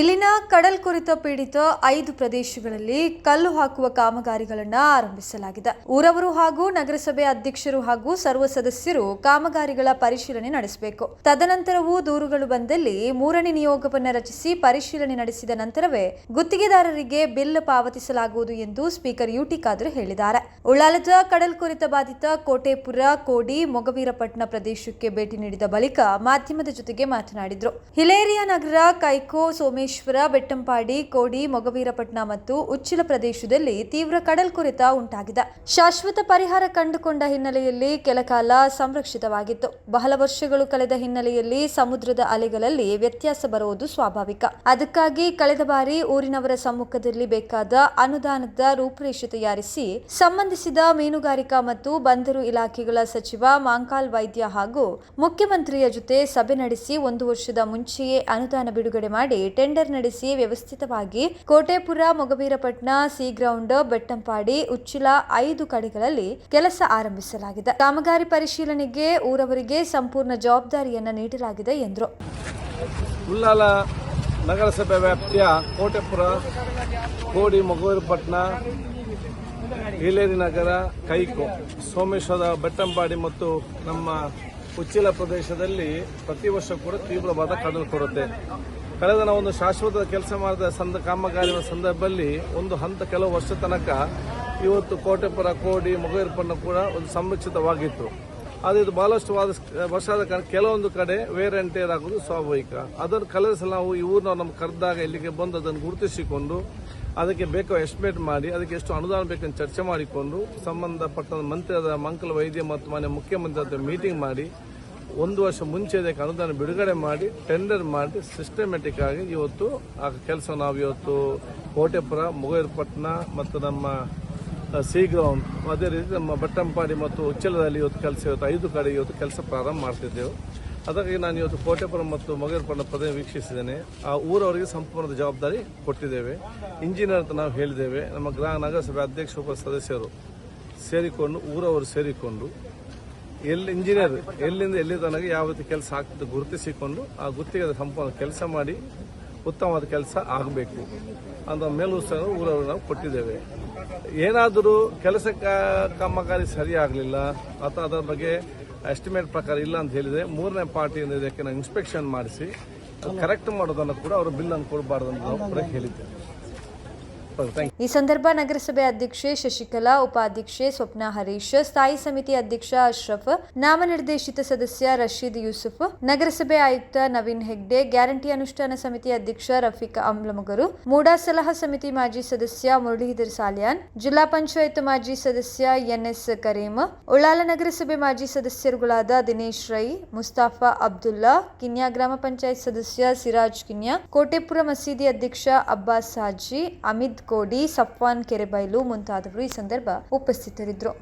ಇಲ್ಲಿನ ಕಡಲ್ ಕುರಿತ ಪೀಡಿತ ಐದು ಪ್ರದೇಶಗಳಲ್ಲಿ ಕಲ್ಲು ಹಾಕುವ ಕಾಮಗಾರಿಗಳನ್ನು ಆರಂಭಿಸಲಾಗಿದೆ. ಊರವರು ಹಾಗೂ ನಗರಸಭೆ ಅಧ್ಯಕ್ಷರು ಹಾಗೂ ಸರ್ವ ಸದಸ್ಯರು ಕಾಮಗಾರಿಗಳ ಪರಿಶೀಲನೆ ನಡೆಸಬೇಕು. ತದನಂತರವೂ ದೂರುಗಳು ಬಂದಲ್ಲಿ ಮೂರನೇ ನಿಯೋಗವನ್ನು ರಚಿಸಿ ಪರಿಶೀಲನೆ ನಡೆಸಿದ ನಂತರವೇ ಗುತ್ತಿಗೆದಾರರಿಗೆ ಬಿಲ್ ಪಾವತಿಸಲಾಗುವುದು ಎಂದು ಸ್ಪೀಕರ್ ಯುಟಿ ಖಾದ್ರಿ ಹೇಳಿದ್ದಾರೆ. ಉಳ್ಳಾಲದ ಕಡಲ್ ಕುರಿತ ಬಾಧಿತ ಕೋಟೆಪುರ, ಕೋಡಿ ಮೊಗವೀರಪಟ್ಟಣ ಪ್ರದೇಶಕ್ಕೆ ಭೇಟಿ ನೀಡಿದ ಬಳಿಕ ಮಾಧ್ಯಮದ ಜೊತೆಗೆ ಮಾತನಾಡಿದ್ರು. ಹಿಲೇರಿಯಾ ನಗರ ಕೈಕೋ ಸೋಮೇಶ್ವರ ಬೆಟ್ಟಂಪಾಡಿ, ಕೋಡಿ ಮೊಗವೀರಪಟ್ಟಣ ಮತ್ತು ಉಚ್ಚಿಲ ಪ್ರದೇಶದಲ್ಲಿ ತೀವ್ರ ಕಡಲ್ ಕುರಿತ ಉಂಟಾಗಿದೆ. ಶಾಶ್ವತ ಪರಿಹಾರ ಕಂಡುಕೊಂಡ ಹಿನ್ನೆಲೆಯಲ್ಲಿ ಕೆಲಕಾಲ ಸಂರಕ್ಷಿತವಾಗಿತ್ತು. ಬಹಳ ವರ್ಷಗಳು ಕಳೆದ ಹಿನ್ನೆಲೆಯಲ್ಲಿ ಸಮುದ್ರದ ಅಲೆಗಳಲ್ಲಿ ವ್ಯತ್ಯಾಸ ಬರುವುದು ಸ್ವಾಭಾವಿಕ. ಅದಕ್ಕಾಗಿ ಕಳೆದ ಬಾರಿ ಊರಿನವರ ಸಮ್ಮುಖದಲ್ಲಿ ಬೇಕಾದ ಅನುದಾನದ ರೂಪುರೇಷೆ ತಯಾರಿಸಿ ಸಂಬಂಧಿಸಿದ ಮೀನುಗಾರಿಕಾ ಮತ್ತು ಬಂದರು ಇಲಾಖೆಗಳ ಸಚಿವ ಮಾಂಕಾಲ್ ವೈದ್ಯ ಹಾಗೂ ಮುಖ್ಯಮಂತ್ರಿಯ ಜೊತೆ ಸಭೆ ನಡೆಸಿ ಒಂದು ವರ್ಷದ ಮುಂಚೆಯೇ ಅನುದಾನ ಬಿಡುಗಡೆ ಮಾಡಿ ಟೆಂಡರ್ ನಡೆಸಿ ವ್ಯವಸ್ಥಿತವಾಗಿ ಕೋಟೆಪುರ, ಮೊಗವೀರಪಟ್ಟಣ ಸಿ ಗ್ರೌಂಡ್ ಬೆಟ್ಟಂಪಾಡಿ, ಉಚ್ಚಿಲ ಐದು ಕಡೆಗಳಲ್ಲಿ ಕೆಲಸ ಆರಂಭಿಸಲಾಗಿದೆ. ಕಾಮಗಾರಿ ಪರಿಶೀಲನೆಗೆ ಊರವರಿಗೆ ಸಂಪೂರ್ಣ ಜವಾಬ್ದಾರಿಯನ್ನು ನೀಡಲಾಗಿದೆ ಎಂದರು. ನಗರಸಭೆ ವ್ಯಾಪ್ತಿಯ ಕೋಟೆಪುರ, ಕೋಡಿ, ಮಗುವೀರಪಟ್ಟಣ, ಹಿಲೇರಿ ನಗರ, ಕೈಕೋ, ಸೋಮೇಶ್ವರ, ಬೆಟ್ಟಂಪಾಡಿ ಮತ್ತು ನಮ್ಮ ಉಚ್ಚಿಲ ಪ್ರದೇಶದಲ್ಲಿ ಪ್ರತಿ ವರ್ಷ ಕೂಡ ತೀವ್ರವಾದ ಕಡಲು ಕೊಡುತ್ತೆ ಕಳೆದ ಒಂದು ಶಾಶ್ವತ ಕೆಲಸ ಮಾಡಿದ ಸಂದ ಕಾಮಗಾರಿಯ ಸಂದರ್ಭದಲ್ಲಿ ಒಂದು ಹಂತ ಕೆಲವು ವರ್ಷ ತನಕ ಇವತ್ತು ಕೋಟೆಪುರ, ಕೋಡಿ ಮಗುವೀರಪಟ್ಟಣ ಕೂಡ ಒಂದು ಸಂರಕ್ಷಿತವಾಗಿತ್ತು. ಆದರೆ ಇದು ಬಹಳಷ್ಟು ವಾದ ವರ್ಷದ ಕಾರಣ ಕೆಲವೊಂದು ಕಡೆ ವೇರ್ ಎಂಟೇರ್ ಟೇರ್ ಆಗೋದು ಸ್ವಾಭಾವಿಕ. ಅದನ್ನು ಕಳೆದ ನಾವು ಈ ನಮ್ಮ ಕರೆದಾಗ ಇಲ್ಲಿಗೆ ಬಂದು ಅದನ್ನು ಗುರುತಿಸಿಕೊಂಡು ಅದಕ್ಕೆ ಬೇಕಾದ ಎಸ್ಟಿಮೇಟ್ ಮಾಡಿ, ಅದಕ್ಕೆ ಎಷ್ಟು ಅನುದಾನ ಬೇಕಂತ ಚರ್ಚೆ ಮಾಡಿಕೊಂಡು ಸಂಬಂಧಪಟ್ಟ ಮಂತ್ರಿಯಾದ ಮಂಕಲ ವೈದ್ಯ ಮತ್ತು ಮಾನ್ಯ ಮುಖ್ಯಮಂತ್ರಿ ಮೀಟಿಂಗ್ ಮಾಡಿ ಒಂದು ವರ್ಷ ಮುಂಚೆ ಇದಕ್ಕೆ ಅನುದಾನ ಬಿಡುಗಡೆ ಮಾಡಿ ಟೆಂಡರ್ ಮಾಡಿ ಸಿಸ್ಟಮೆಟಿಕ್ ಆಗಿ ಇವತ್ತು ಆ ಕೆಲಸ ನಾವು ಇವತ್ತು ಕೋಟೆಪುರ ಮುಗೇರ್ಪಟ್ಟಣ ಮತ್ತು ನಮ್ಮ ಸಿ ಗ್ರೌಂಡ್ ಅದೇ ರೀತಿ ನಮ್ಮ ಬಟ್ಟಂಪಾಡಿ ಮತ್ತು ಉಚ್ಚಲದಲ್ಲಿ ಇವತ್ತು ಕೆಲಸ, ಇವತ್ತು ಐದು ಕಡೆ ಇವತ್ತು ಕೆಲಸ ಪ್ರಾರಂಭ ಮಾಡ್ತಿದ್ದೆವು. ಅದಕ್ಕಾಗಿ ನಾನು ಇವತ್ತು ಕೋಟೆಪುರ ಮತ್ತು ಮೊಗೇರ್ಪಟ್ಟಣ ಪ್ರದೇಶ ವೀಕ್ಷಿಸಿದ್ದೇನೆ. ಆ ಊರವರಿಗೆ ಸಂಪೂರ್ಣ ಜವಾಬ್ದಾರಿ ಕೊಟ್ಟಿದ್ದೇವೆ. ಇಂಜಿನಿಯರ್ ಅಂತ ನಾವು ಹೇಳಿದ್ದೇವೆ. ನಮ್ಮ ಗ್ರಾಮ ನಗರಸಭೆ ಅಧ್ಯಕ್ಷ, ಉಪ ಸದಸ್ಯರು ಸೇರಿಕೊಂಡು, ಊರವರು ಸೇರಿಕೊಂಡು ಎಲ್ಲಿ ಇಂಜಿನಿಯರ್ ಎಲ್ಲಿಂದ, ಎಲ್ಲಿ ತನಕ ಯಾವ ರೀತಿ ಕೆಲಸ ಆಗ್ತದೆ ಗುರುತಿಸಿಕೊಂಡು ಆ ಗುತ್ತಿಗೆ ಸಂಪೂರ್ಣ ಕೆಲಸ ಮಾಡಿ ಉತ್ತಮವಾದ ಕೆಲಸ ಆಗಬೇಕು ಅಂತ ಮೇಲುತ್ಸಾಹ ಊರವರು ನಾವು ಕೊಟ್ಟಿದ್ದೇವೆ. ಏನಾದರೂ ಕೆಲಸ ಕಾಮಗಾರಿ ಕಾಮಗಾರಿ ಸರಿಯಾಗಲಿಲ್ಲ ಅಥವಾ ಅದರ ಬಗ್ಗೆ ಎಸ್ಟಿಮೇಟ್ ಪ್ರಕಾರ ಇಲ್ಲ ಅಂತ ಹೇಳಿದರೆ ಮೂರನೇ ಪಾರ್ಟಿಯಿಂದ ಇದಕ್ಕೆ ನಾವು ಇನ್ಸ್ಪೆಕ್ಷನ್ ಮಾಡಿಸಿ ಕರೆಕ್ಟ್ ಮಾಡೋದನ್ನು ಕೂಡ ಅವರು ಬಿಲ್ ಅನ್ನು ಕೊಡಬಾರ್ದು ಅಂತ ನಾವು ಕೂಡ ಹೇಳಿದ್ದೇವೆ. ಈ ಸಂದರ್ಭ ನಗರಸಭೆ ಅಧ್ಯಕ್ಷೆ ಶಶಿಕಲಾ, ಉಪಾಧ್ಯಕ್ಷೆ ಸ್ವಪ್ನ ಹರೀಶ್, ಸ್ಥಾಯಿ ಸಮಿತಿ ಅಧ್ಯಕ್ಷ ಅಶ್ರಫ್, ನಾಮನಿರ್ದೇಶಿತ ಸದಸ್ಯ ರಶೀದ್ ಯೂಸುಫ್, ನಗರಸಭೆ ಆಯುಕ್ತ ನವೀನ್ ಹೆಗ್ಡೆ, ಗ್ಯಾರಂಟಿ ಅನುಷ್ಠಾನ ಸಮಿತಿ ಅಧ್ಯಕ್ಷ ರಫೀಕ್ ಅಮ್ಲಮಗರು ಮೂಡಾ ಸಲಹಾ ಸಮಿತಿ ಮಾಜಿ ಸದಸ್ಯ ಮುರಳೀಧರ್ ಸಾಲ್ಯಾನ್, ಜಿಲ್ಲಾ ಪಂಚಾಯತ್ ಮಾಜಿ ಸದಸ್ಯ ಎನ್ಎಸ್ ಕರೀಂ, ಉಳ್ಳಾಲ ನಗರಸಭೆ ಮಾಜಿ ಸದಸ್ಯರುಗಳಾದ ದಿನೇಶ್ ರೈ, ಮುಸ್ತಾಫಾ ಅಬ್ದುಲ್ಲಾ, ಕಿನ್ಯಾ ಗ್ರಾಮ ಪಂಚಾಯತ್ ಸದಸ್ಯ ಸಿರಾಜ್ ಕಿನ್ಯಾ, ಕೋಟೆಪುರ ಮಸೀದಿ ಅಧ್ಯಕ್ಷ ಅಬ್ಬಾಸ್ ಹಾಜಿ ಅಮಿದ್ ಕೋಡಿ ಸಪ್ವಾನ್ ಕೆರೆಬೈಲು ಮುಂತಾದವರು ಈ ಸಂದರ್ಭ ಉಪಸ್ಥಿತರಿದ್ದರು.